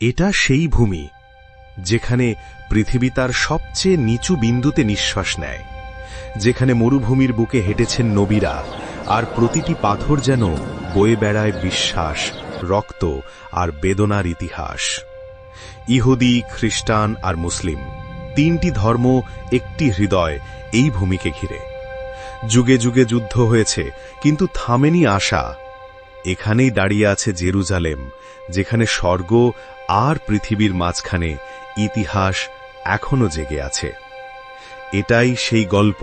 এটা সেই ভূমি যেখানে পৃথিবী তার সবচেয়ে নিচু বিন্দুতে নিঃশ্বাস নেয়, যেখানে মরুভূমির বুকে হেঁটেছেন নবীরা আর প্রতিটি পাথর যেন বয়ে বেড়ায় বিশ্বাস, রক্ত আর বেদনার ইতিহাস। ইহুদি, খ্রিস্টান আর মুসলিম, তিনটি ধর্ম একটি হৃদয় এই ভূমিকে ঘিরে। যুগে যুগে যুদ্ধ হয়েছে, কিন্তু থামেনি আশা। এখানেই দাঁড়িয়ে আছে জেরুজালেম, যেখানে স্বর্গ আর পৃথিবীর মাঝখানে ইতিহাস এখনও জেগে আছে। এটাই সেই গল্প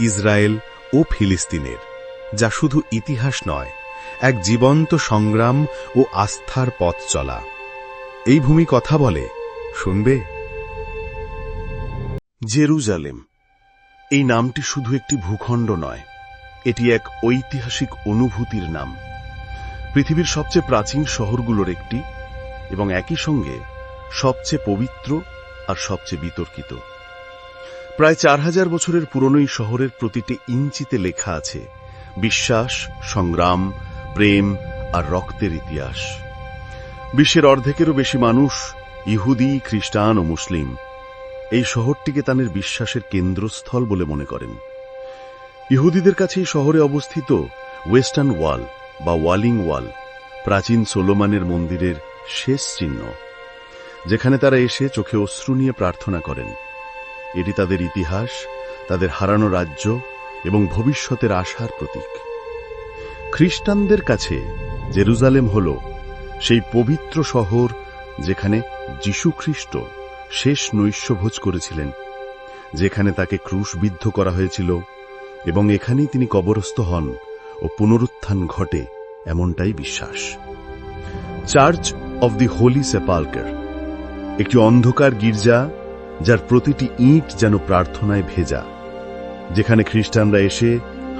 ইসরায়েল ও ফিলিস্তিনের, যা শুধু ইতিহাস নয়, এক জীবন্ত সংগ্রাম ও আস্থার পথ চলা। এই ভূমি কথা বলে, শুনবে? জেরুজালেম, এই নামটি শুধু একটি ভূখণ্ড নয়, এটি এক ঐতিহাসিক অনুভূতির নাম। পৃথিবীর সবচেয়ে প্রাচীন শহরগুলোর একটি এবং একই সঙ্গে সবচেয়ে পবিত্র আর সবচেয়ে বিতর্কিত। প্রায় চার হাজার বছরের পুরনো এই শহরের প্রতিটি ইঞ্চিতে লেখা আছে, বিশ্বাস, সংগ্রাম, প্রেম আর রক্তের ইতিহাস। বিশ্বের অর্ধেকেরও বেশি মানুষ ইহুদি, খ্রিস্টান ও মুসলিম। এই শহরটিকে তাদের বিশ্বাসের কেন্দ্রস্থল বলে মনে করেন। ইহুদিদের কাছে এই শহরে অবস্থিত ওয়েস্টার্ন ওয়াল বা ওয়ালিং ওয়াল, প্রাচীন সোলোমানের মন্দিরের শেষ চিহ্ন, যেখানে তারা এসে চোখে অশ্রু নিয়ে প্রার্থনা করেন। এটি তাদের ইতিহাস, তাদের হারানো রাজ্য এবং ভবিষ্যতের আশার প্রতীক। খ্রিস্টানদের কাছে জেরুজালেম হল সেই পবিত্র শহর যেখানে যীশু খ্রিস্ট শেষ নৈশ্যভোজ করেছিলেন, যেখানে তাকে ক্রুশবিদ্ধ করা হয়েছিল এবং এখানেই তিনি কবরস্থ হন ও পুনরুত্থান ঘটে এমনটাই বিশ্বাস। Church of the Holy Sepulchre একটি অন্ধকার গির্জা যার প্রতিটি ইঁট যেন প্রার্থনায় ভেজা, যেখানে খ্রিস্টানরা এসে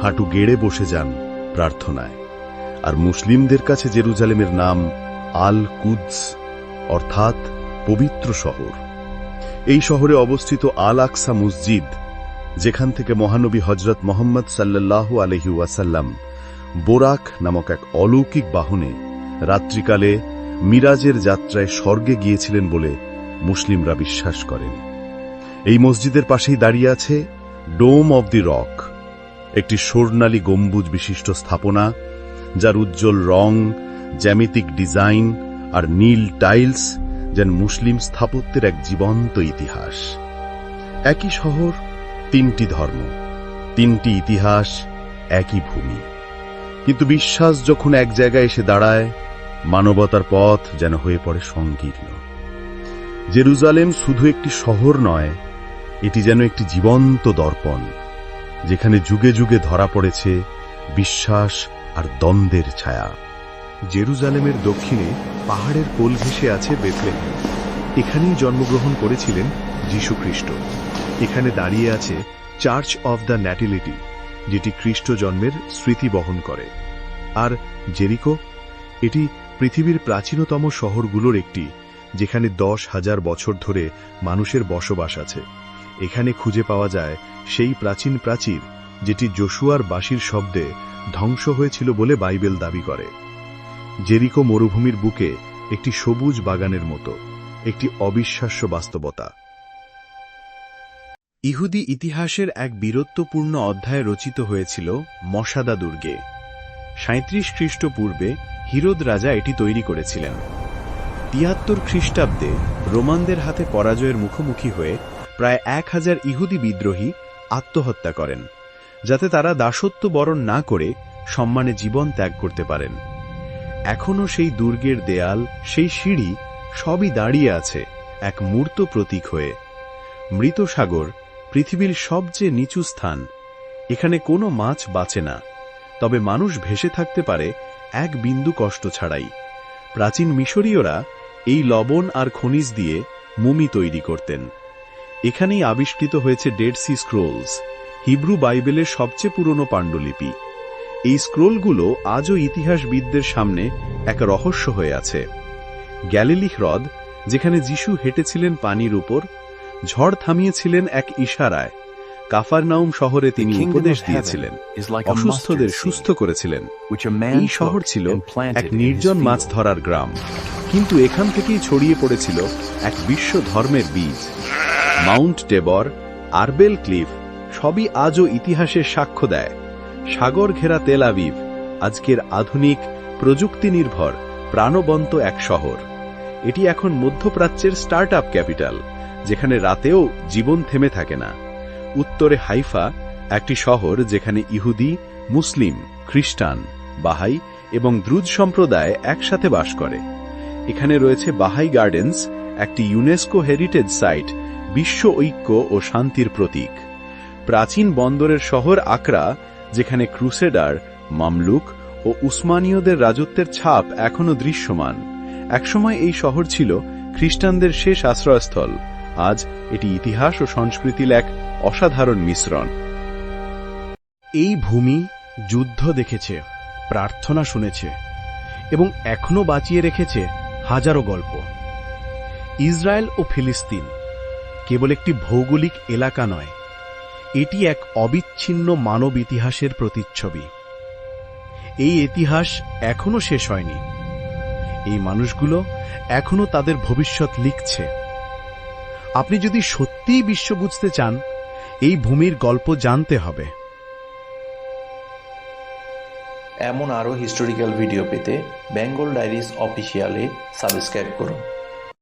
হাঁটু গেড়ে বসে যান প্রার্থনায়। আর মুসলিমদের কাছে জেরুজালেমের নাম আল কুদস অর্থাৎ পবিত্র শহর। এই শহরে অবস্থিত আল আকসা মসজিদ, যেখান থেকে মহানবী হজরত মোহাম্মদ সাল্লাল্লাহু আলহি ওয়াসাল্লাম বোরাক নামক এক অলৌকিক বাহনে রাত্রিকালে মিরাজের যাত্রায় স্বর্গে গিয়েছিলেন বলে মুসলিমরা বিশ্বাস করেন। এই মসজিদের পাশেই দাঁড়িয়ে আছে ডোম অব দি রক, একটি স্বর্ণালী গম্বুজ বিশিষ্ট স্থাপনা, যার উজ্জ্বল রং, জ্যামিতিক ডিজাইন আর নীল টাইলস যেন মুসলিম স্থাপত্যের এক জীবন্ত ইতিহাস। একই শহর, তিনটি ধর্ম, তিনটি ইতিহাস, একই ভূমি। কিন্তু বিশ্বাস যখন এক জায়গায় এসে দাঁড়ায় মানবতার পথ যেন হয়ে পড়ে সংকীর্ণ। জেরুজালেম শুধু একটি শহর নয়, এটি যেন একটি জীবন্ত দর্পণ, যেখানে যুগে যুগে ধরা পড়েছে বিশ্বাস আর দ্বন্দ্বের ছায়া। জেরুজালেমের দক্ষিণে পাহাড়ের কোল ঘেঁষে আছে বেথলেহেম এখানেই জন্মগ্রহণ করেছিলেন যীশুখ্রিস্ট। এখানে দাঁড়িয়ে আছে চার্চ অব দ্য ন্যাটিলিটি, যেটি খ্রিস্ট জন্মের স্মৃতি বহন করে। আর জেরিকো, এটি পৃথিবীর প্রাচীনতম শহরগুলোর একটি, যেখানে দশ হাজার বছর ধরে মানুষের বসবাস আছে। এখানে খুঁজে পাওয়া যায় সেই প্রাচীন প্রাচীর, যেটি জশুয়ার বাঁশির শব্দে ধ্বংস হয়েছিল বলে বাইবেল দাবি করে। জেরিকো মরুভূমির বুকে একটি সবুজ বাগানের মতো, একটি অবিশ্বাস্য বাস্তবতা। ইহুদি ইতিহাসের এক বীরত্বপূর্ণ অধ্যায় রচিত হয়েছিল মশাদা দুর্গে। সাঁত্রিশ খ্রিস্টপূর্বে হিরোদ রাজা এটি তৈরি করেছিলেন। তিয়াত্তর খ্রিস্টাব্দে রোমানদের হাতে পরাজয়ের মুখোমুখি হয়ে প্রায় এক হাজার ইহুদি বিদ্রোহী আত্মহত্যা করেন, যাতে তারা দাসত্ব বরণ না করে সম্মানে জীবন ত্যাগ করতে পারেন। এখনও সেই দুর্গের দেয়াল, সেই সিঁড়ি সবই দাঁড়িয়ে আছে এক মূর্ত প্রতীক হয়ে। মৃত সাগর পৃথিবীর সবচেয়ে নিচু স্থান। এখানে কোনো মাছ বাঁচে না, তবে মানুষ ভেসে থাকতে পারে এক বিন্দু কষ্ট ছাড়াই। প্রাচীন মিশরীয়রা এই লবণ আর খনিজ দিয়ে মুমি তৈরি করতেন। এখানেই আবিষ্কৃত হয়েছে ডেড সি স্ক্রোলস, হিব্রু বাইবেলের সবচেয়ে পুরনো পাণ্ডুলিপি। এই স্ক্রোলগুলো আজও ইতিহাসবিদদের সামনে এক রহস্য হয়ে আছে। গ্যালিলি হ্রদ, যেখানে যিশু হেঁটেছিলেন পানির উপর, ঝড় থামিয়েছিলেন এক ইশারায়। কাফারনাউম শহরে তিনি উপদেশ দিয়েছিলেন অসুস্থদের সুস্থ করেছিলেন। এই শহর ছিল এক নির্জন মাছ ধরার গ্রাম। কিন্তু এখান থেকেই ছড়িয়ে পড়েছিল এক বিশ্ব ধর্মের বীজ। মাউন্ট টেবর আরবেল ক্লিফ সবই আজও ইতিহাসের সাক্ষ্য দেয়। সাগর ঘেরা তেল আবিব আজকের আধুনিক প্রযুক্তি নির্ভর প্রাণবন্ত এক শহর। এটি এখন মধ্যপ্রাচ্যের স্টার্ট আপ ক্যাপিটাল যেখানে রাতেও জীবন থেমে থাকে না। উত্তরে হাইফা, একটি শহর যেখানে ইহুদি, মুসলিম, খ্রিস্টান, বাহাই এবং দ্রুজ সম্প্রদায় একসাথে বাস করে। এখানে রয়েছে বাহাই গার্ডেন্স, একটি ইউনেস্কো হেরিটেজ সাইট, বিশ্ব ঐক্য ও শান্তির প্রতীক। প্রাচীন বন্দরের শহর আকরা, যেখানে ক্রুসেডার, মামলুক ও উসমানীয়দের রাজত্বের ছাপ এখনও দৃশ্যমান। একসময় এই শহর ছিল খ্রিস্টানদের শেষ আশ্রয়স্থল। আজ এটি ইতিহাস ও সংস্কৃতির এক অসাধারণ মিশ্রণ। এই ভূমি যুদ্ধ দেখেছে, প্রার্থনা শুনেছে এবং এখনও বাঁচিয়ে রেখেছে হাজারো গল্প। ইসরায়েল ও ফিলিস্তিন কেবল একটি ভৌগোলিক এলাকা নয়, এটি এক অবিচ্ছিন্ন মানব ইতিহাসের প্রতিচ্ছবি। এই ইতিহাস এখনও শেষ হয়নি। এই মানুষগুলো এখনও তাদের ভবিষ্যৎ লিখছে। আপনি যদি সত্যিই বিশ্ব বুঝতে চান এই ভূমির গল্প জানতে হবে। এমন আরও হিস্টোরিক্যাল ভিডিও পেতে বেঙ্গল ডায়েরিজ অফিসিয়ালে সাবস্ক্রাইব করুন।